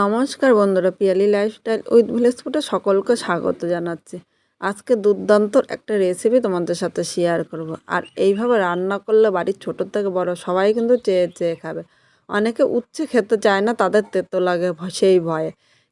নমস্কার বন্ধুরা, Piyali lifestyle with village ফুডে সকলকে স্বাগত জানাচ্ছি। আজকে দুর্দান্ত একটা রেসিপি তোমাদের সাথে শেয়ার করব। আর এইভাবে রান্না করলে বাড়ির ছোটোর থেকে বড় সবাই কিন্তু চেয়ে চেয়ে খাবে। অনেকে উচ্ছে খেতে চায় না, তাদের তেতো লাগে সেই ভয়ে।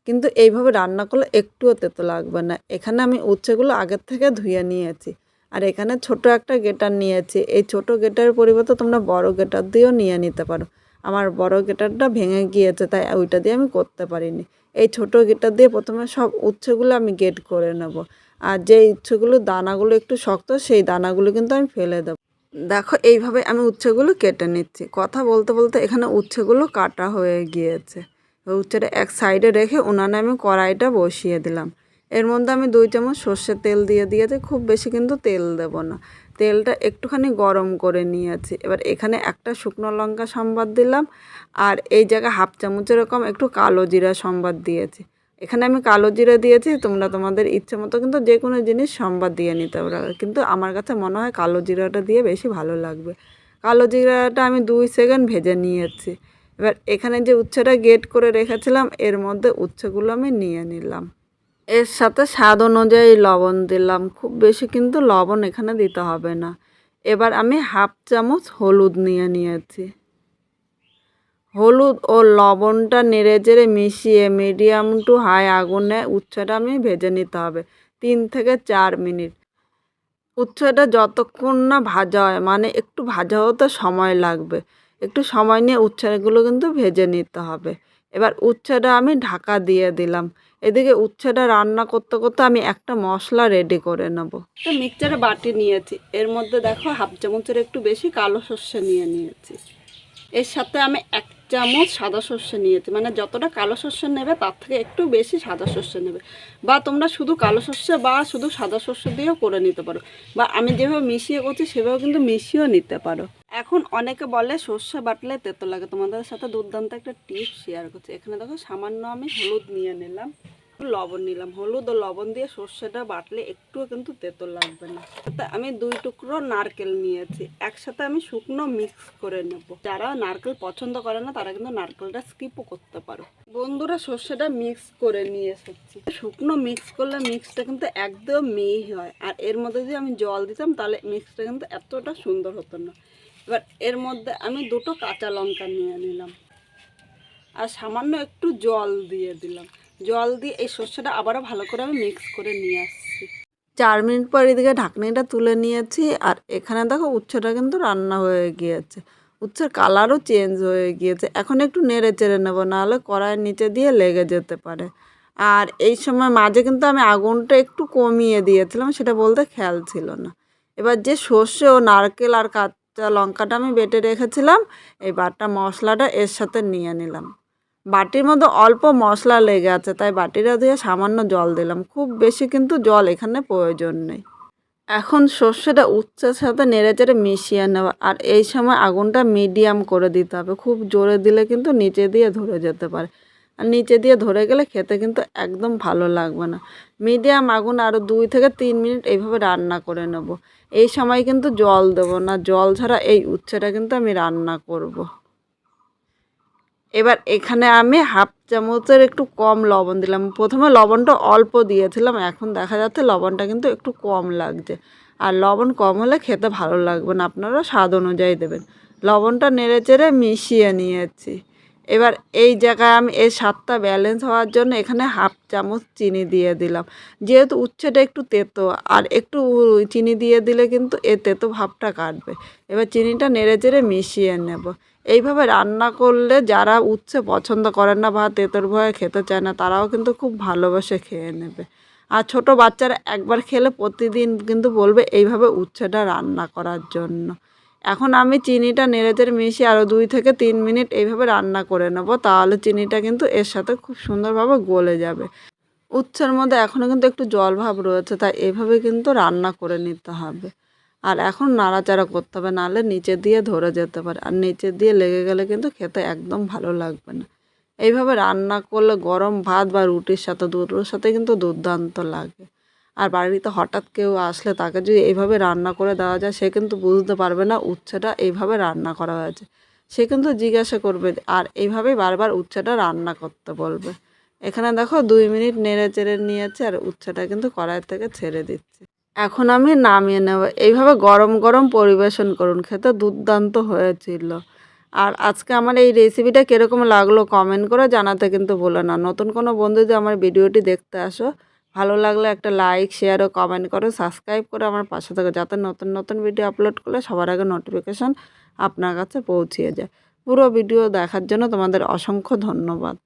কিন্তু এইভাবে রান্না করলে একটুও তেতো লাগবে না। এখানে আমি উচ্ছেগুলো আগের থেকে ধুয়ে নিয়েছি। আর এখানে ছোট একটা গেটার নিয়েছি। এই ছোট গেটারের পরিবর্তে তোমরা বড় গেটার দিয়েও নিয়ে নিতে পারো। আমার বড় গিটারটা ভেঙে গিয়েছে, তাই ওইটা দিয়ে আমি করতে পারিনি। এই ছোট গিটার দিয়ে প্রথমে সব উচ্ছেগুলো আমি গেট করে নেব। আর যে উচ্ছেগুলো দানাগুলো একটু শক্ত, সেই দানাগুলো কিন্তু আমি ফেলে দেবো। দেখো, এইভাবে আমি উচ্ছেগুলো কেটে নিচ্ছি। কথা বলতে বলতে এখানে উচ্ছেগুলো কাটা হয়ে গিয়েছে। উচ্ছেটা এক সাইডে রেখে উনানে আমি কড়াইটা বসিয়ে দিলাম। এর মধ্যে আমি দুই চামচ সর্ষের তেল দিয়ে দিয়েছি, খুব বেশি কিন্তু তেল দেব না। তেলটা একটুখানি গরম করে নিয়েছি। এবার এখানে একটা শুকনো লঙ্কা সম্বাদ দিলাম, আর এই জায়গায় হাফ চামচ এরকম একটু কালো জিরা সম্বাদ দিয়েছি। এখানে আমি কালো জিরা দিয়েছি, তোমরা তোমাদের ইচ্ছে মতো কিন্তু যে কোনো জিনিস সম্বাদ দিয়ে নিতে পারো। কিন্তু আমার কাছে মনে হয় কালো জিরাটা দিয়ে বেশি ভালো লাগবে। কালো জিরাটা আমি দুই সেকেন্ড ভেজে নিয়েছি। এবার এখানে যে উচ্ছেটা গেট করে রেখেছিলাম, এর মধ্যে উচ্ছেগুলো আমি নিয়ে নিলাম। এর সাথে স্বাদ অনুযায়ী লবণ দিলাম। খুব বেশি কিন্তু লবণ এখানে দিতে হবে না। এবার আমি হাফ চামচ হলুদ নিয়ে নিয়েছি। হলুদ ও লবণটা নেড়ে চেড়ে মিশিয়ে মিডিয়াম টু হাই আগুনে উচ্ছেটা আমি ভেজে নিতে হবে, তিন থেকে চার মিনিট। উচ্ছেটা যতক্ষণ না ভাজা হয় মানে একটু ভাজা হতে সময় লাগবে। একটু সময় নিয়ে উচ্ছেগুলো কিন্তু ভেজে নিতে হবে। এবার উচ্ছেটা আমি ঢাকা দিয়ে দিলাম। এদিকে উচ্ছেটা রান্না করতে করতে আমি একটা মশলা রেডি করে নেব। তো মিক্সচারে বাটি নিয়েছি। এর মধ্যে দেখো হাফ চামচের একটু বেশি কালো সর্ষে নিয়ে নিয়েছি। এর সাথে আমি এক চামচ সাদা সর্ষে নিয়েছি। মানে যতটা কালো সর্ষে নেবে, তার থেকে একটু বেশি সাদা সর্ষে নেবে। বা তোমরা শুধু কালো সর্ষে বা শুধু সাদা সর্ষে দিয়েও করে নিতে পারো। বা আমি যেভাবে মিশিয়ে করছি, সেভাবে কিন্তু মিশিয়েও নিতে পারো। এখন অনেকে বলে সর্ষে বাটলে তেতো লাগে। তোমাদের সাথে দুর্দান্ত একটা টিপ শেয়ার করছি। এখানে দেখো সামান্য আমি হলুদ নিয়ে নিলাম। লবণ নিলাম। হলুদ ও লবণ দিয়ে সর্ষেটা বাটলে একটুও কিন্তু তেতো লাগবে না। তাতে আমি দুই টুকরো নারকেল নিয়েছি। একসাথে আমি শুকনো মিক্স করে নেব। যারা নারকেল পছন্দ করে না, তারা কিন্তু নারকেলটা স্কিপও করতে পারো। বন্ধুরা, সর্ষেটা মিক্স করে নিয়ে এসেছি। শুকনো মিক্স করলে মিক্সটা কিন্তু একদম মিহি হয়। আর এর মধ্যে যদি আমি জল দিতাম, তাহলে মিক্সটা কিন্তু এতটা সুন্দর হতো না। এবার এর মধ্যে আমি দুটো কাঁচা লঙ্কা নিয়ে নিলাম। আর সামান্য একটু জল দিয়ে দিলাম। জল দিয়ে এই সর্ষেটা আবারও ভালো করে আমি মিক্স করে নিয়ে আসছি। চার মিনিট পর এদিকে ঢাকনিটা তুলে নিয়েছি, আর এখানে দেখো উচ্ছেটা কিন্তু রান্না হয়ে গিয়েছে। উচ্ছের কালারও চেঞ্জ হয়ে গিয়েছে। এখন একটু নেড়ে চেড়ে নেব, নাহলে কড়াইয়ের নিচে দিয়ে লেগে যেতে পারে। আর এই সময় মাঝে কিন্তু আমি আগুনটা একটু কমিয়ে দিয়েছিলাম, সেটা বলতে খেয়াল ছিল না। এবার যে সর্ষে ও নারকেল আর কাঁচা লঙ্কাটা আমি বেটে রেখেছিলাম, এই বাটা মশলাটা এর সাথে নিয়ে নিলাম। বাটির মধ্যে অল্প মশলা লেগে আছে, তাই বাটিটা দিয়ে সামান্য জল দিলাম। খুব বেশি কিন্তু জল এখানে প্রয়োজন নেই। এখন সর্ষেটা উচ্চের সাথে নেড়ে চেড়ে মিশিয়ে নেওয়া আর এই সময় আগুনটা মিডিয়াম করে দিতে হবে। খুব জোরে দিলে কিন্তু নিচে দিয়ে ধরে যেতে পারে। আর নিচে দিয়ে ধরে গেলে খেতে কিন্তু একদম ভালো লাগবে না। মিডিয়াম আগুন আরও দুই থেকে তিন মিনিট এইভাবে রান্না করে নেব। এই সময় কিন্তু জল দেবো না, জল ছাড়া এই উচ্ছেটা কিন্তু আমি রান্না করব। এবার এখানে আমি হাফ চামচের একটু কম লবণ দিলাম। প্রথমে লবণটা অল্প দিয়েছিলাম, এখন দেখা যাচ্ছে লবণটা কিন্তু একটু কম লাগছে। আর লবণ কম হলে খেতে ভালো লাগবে না, আপনারা স্বাদ অনুযায়ী দেবেন। লবণটা নেড়ে চেড়ে মিশিয়ে নিয়েছি। এবার এই জায়গায় আমি এই স্বাদটা ব্যালেন্স হওয়ার জন্য এখানে হাফ চামচ চিনি দিয়ে দিলাম। যেহেতু উচ্ছেটা একটু তেতো, আর একটু চিনি দিয়ে দিলে কিন্তু এ তেতো ভাবটা কাটবে। এবার চিনিটা নেড়ে চেড়ে মিশিয়ে নেব। এইভাবে রান্না করলে যারা উচ্ছে পছন্দ করেন না বা তেতোর ভয়ে খেতে চায় না, তারাও কিন্তু খুব ভালোবাসে খেয়ে নেবে। আর ছোট বাচ্চারা একবার খেলে প্রতিদিন কিন্তু বলবে এইভাবে উচ্ছেটা রান্না করার জন্য। এখন আমি চিনিটা নেড়েচেড়ে মিশিয়ে আরও দুই থেকে তিন মিনিট এইভাবে রান্না করে নেব, তাহলে চিনিটা কিন্তু এর সাথে খুব সুন্দরভাবে গলে যাবে। উচ্ছের মধ্যে এখনও কিন্তু একটু জল ভাব রয়েছে, তাই এভাবে কিন্তু রান্না করে নিতে হবে। আর এখন নাড়াচাড়া করতে হবে, নাহলে নিচে দিয়ে ধরে যেতে পারে। আর নিচে দিয়ে লেগে গেলে কিন্তু খেতে একদম ভালো লাগবে না। এইভাবে রান্না করলে গরম ভাত বা রুটির সাথে, দুটোর সাথে কিন্তু দুর্দান্ত লাগে। আর বাড়িতে হঠাৎ কেউ আসলে তাকে যদি এইভাবে রান্না করে দেওয়া যায়, সে কিন্তু বুঝতে পারবে না উচ্ছেটা এইভাবে রান্না করা হয়েছে। সে কিন্তু জিজ্ঞাসা করবে আর এইভাবেই বারবার উচ্ছেটা রান্না করতে বলবে? এখানে দেখো দুই মিনিট নেড়ে চেড়ে নিয়েছে আর উচ্ছেটা কিন্তু কড়াই থেকে ছেড়ে দিচ্ছে। এখন আমি নামিয়ে নেব। এইভাবে গরম গরম পরিবেশন করুন, খেতে দুর্দান্ত হয়েছিল। আর আজকে আমার এই রেসিপিটা কীরকম লাগল কমেন্ট করে জানাতে কিন্তু ভুলো না। নতুন কোনো বন্ধু যদি আমার ভিডিওটি দেখতে আসো ভালো লাগলে একটা লাইক শেয়ার ও কমেন্ট করো সাবস্ক্রাইব করে আমার পাশে থাকো। যাতে নতুন নতুন ভিডিও আপলোড করলে সবার আগে নোটিফিকেশান আপনার কাছে পৌঁছিয়ে যায়। পুরো ভিডিও দেখার জন্য তোমাদের অসংখ্য ধন্যবাদ।